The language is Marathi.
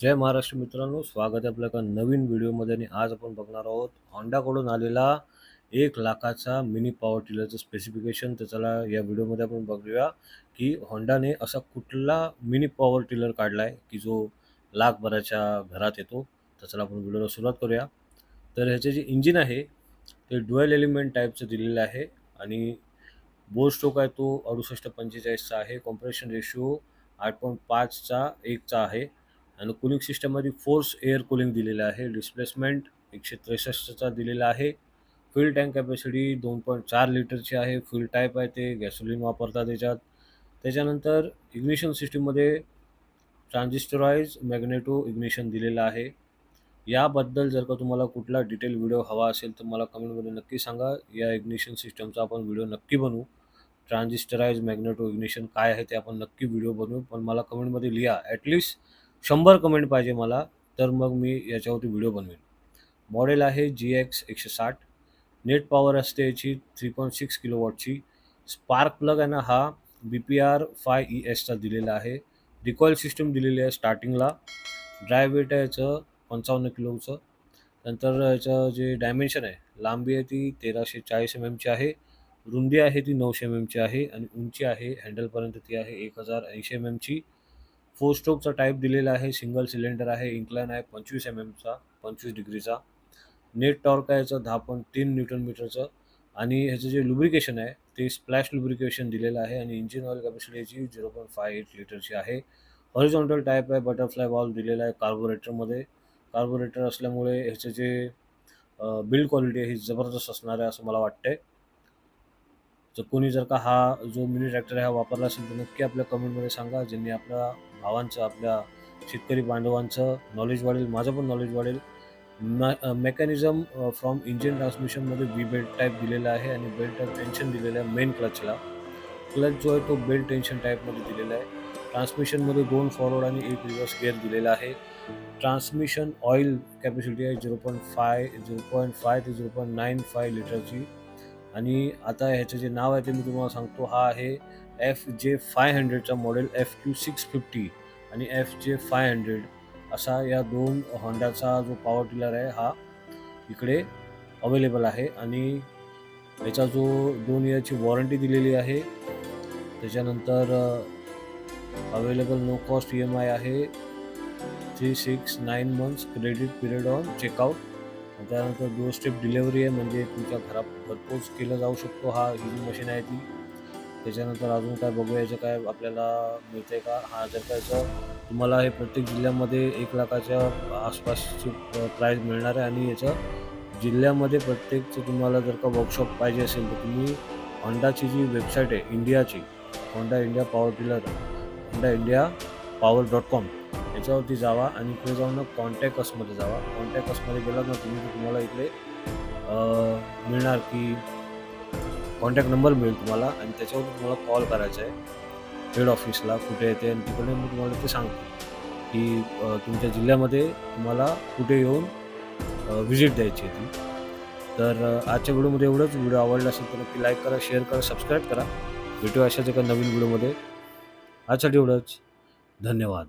जय महाराष्ट्र मित्रांनो स्वागत आहे आपल्या एका नवीन व्हिडिओमध्ये आणि आज आपण बघणार आहोत होंडाकडून आलेला एक लाखाचा मिनी पॉवर टिलरचं स्पेसिफिकेशन तर चला या व्हिडिओमध्ये आपण बघूया की होंडाने असा कुठला मिनी पॉवर टिलर काढला आहे की जो लाखभराच्या घरात येतो. तर चला आपण व्हिडिओला सुरुवात करूया. तर ह्याचे जे इंजिन आहे ते डुएल एलिमेंट टाईपचं दिलेलं आहे आणि बोर स्ट्रोक आहे तो अडुसष्ट पंचेचाळीसचा आहे. कॉम्प्रेशन रेशिओ आठ पॉईंट पाचचा एकचा आहे. आणि कुलिंग सिस्टममध्ये फोर्स एअर कुलिंग दिलेलं आहे. डिस्प्लेसमेंट एकशे त्रेसष्टचा दिलेला आहे. फ्युल टँक कॅपॅसिटी दोन पॉईंट चार लिटरची आहे. फ्युल टाईप आहे ते. गॅसोलिन वापरतात त्याच्यात. त्याच्यानंतर इग्निशन सिस्टीममध्ये ट्रान्झिस्टराईज मॅग्नेटो इग्निशन दिलेलं आहे. याबद्दल जर का तुम्हाला कुठला डिटेल व्हिडिओ हवा असेल तर मला कमेंटमध्ये नक्की सांगा. या इग्निशन सिस्टमचा आपण व्हिडिओ नक्की बनवू. ट्रान्झिस्टराईज मॅग्नेटो इग्निशन काय आहे ते आपण नक्की व्हिडिओ बनवू. पण मला कमेंटमध्ये लिहा. ॲटलिस्ट शंभर कमेंट पाहिजे मला तर मग मी याच्यावरती व्हिडिओ बनवेन. मॉडेल आहे जी एक्स एकशे साठ. नेट पॉवर असते याची थ्री पॉईंट सिक्स किलो वॉटची स्पार्क प्लग आहे ना हा B P R five E एसचा दिलेला आहे. रिकॉईल सिस्टम दिलेली आहे स्टार्टिंगला ड्राय वेट आहे याचं पंचावन्न किलोचं. नंतर याचं जे डायमेन्शन आहे लांबी आहे ती तेराशे चाळीस एम एमची आहे. रुंदी आहे ती नऊशे एम एमची आहे. आणि उंची आहे हँडलपर्यंत ती आहे एक हजार ऐंशी एम एमची फोर स्ट्रोकचा टाईप दिलेला आहे. सिंगल सिलेंडर आहे. इन्क्लाइन आहे पंचवीस एम एमचा पंचवीस डिग्रीचा नेट टॉर्क आहे याचं दहा पॉईंट तीन न्यूटन मीटरचं आणि ह्याचं जे लुब्रिकेशन आहे ते स्प्लॅश लुब्रिकेशन दिलेलं आहे. आणि इंजिन ऑइल कॅपॅसिटी याची झिरो पॉईंट फाय एट लिटरची आहे. हॉरिझॉन्टल टाईप आहे. बटरफ्लाय वॉल्व दिलेला आहे कार्बोरेटरमध्ये कार्बोरेटर असल्यामुळे ह्याचं जे बिल्ड क्वालिटी आहे ही जबरदस्त असणार आहे असं मला वाटतंय. तर कोणी जर का हा जो मिनी ट्रॅक्टर आहे हा वापरला असेल तर नक्की आपल्या कमेंटमध्ये सांगा. ज्यांनी आपला भावांचं आपल्या शेतकरी बांधवांचं नॉलेज वाढेल माझं पण नॉलेज वाढेल. मेकॅनिझम फ्रॉम इंजिन ट्रान्समिशनमध्ये बी बेल्ट टाईप दिलेला आहे आणि बेल्ट टाईप टेन्शन दिलेलं आहे मेन क्लचला क्लच जो आहे तो बेल्ट टेन्शन टाईपमध्ये दिलेला आहे. ट्रान्समिशनमध्ये दोन फॉरवर्ड आणि एक रिव्हर्स गिअर दिलेला आहे. ट्रान्समिशन ऑइल कॅपॅसिटी आहे zero point five zero point five ते झिरो पॉईंट नाईन फाय लिटरची आणि आता ह्याचं जे नाव आहे ते मी तुम्हाला सांगतो हा आहे F J five हंड्रेडचा model F Q six fifty आणि एफ जे फाय हंड्रेड असा या दोन होंडाचा जो पॉवर टिलर आहे हा इकडे अवेलेबल आहे आणि याचा जो दोन इयरची वॉरंटी दिलेली आहे त्याच्यानंतर available no cost E M I आहे. Three six nine months credit period on checkout त्यानंतर दोन स्टेप डिलेवरी आहे म्हणजे तुमच्या घरा घरपोच केलं जाऊ शकतो हा ही जी मशीन आहे ती. त्याच्यानंतर अजून काय बघूया काय आपल्याला मिळते का? हा जर कायचं तुम्हाला हे प्रत्येक जिल्ह्यामध्ये एक लाखाच्या आसपासची प्राईज मिळणार आहे आणि याचं जिल्ह्यामध्ये प्रत्येकचं तुम्हाला जर का वर्कशॉप पाहिजे असेल तर तुम्ही होंडाची जी वेबसाईट आहे इंडियाची Honda India power dealer Honda India power dot com याच्यावरती जावा आणि इकडे जाऊन कॉन्टॅक्ट असमध्ये जावा. कॉन्टॅक्ट असमध्ये गेलात ना तुम्ही तुम्हाला इकडे मिळणार की कॉन्टॅक्ट नंबर मिळेल तुम्हाला आणि त्याच्यावर तुम्हाला कॉल करायचा आहे. हेड ऑफिसला कुठे येते आणि तिकडे मी तुम्हाला ते सांगतो की तुमच्या जिल्ह्यामध्ये तुम्हाला कुठे येऊन व्हिजिट द्यायची आहे ती. तर आजच्या व्हिडिओमध्ये एवढंच. व्हिडिओ आवडला असेल तर नक्की लाईक करा शेअर करा सबस्क्राईब करा. भेटू अशाच एका नवीन व्हिडिओमध्ये. आजसाठी एवढंच. धन्यवाद.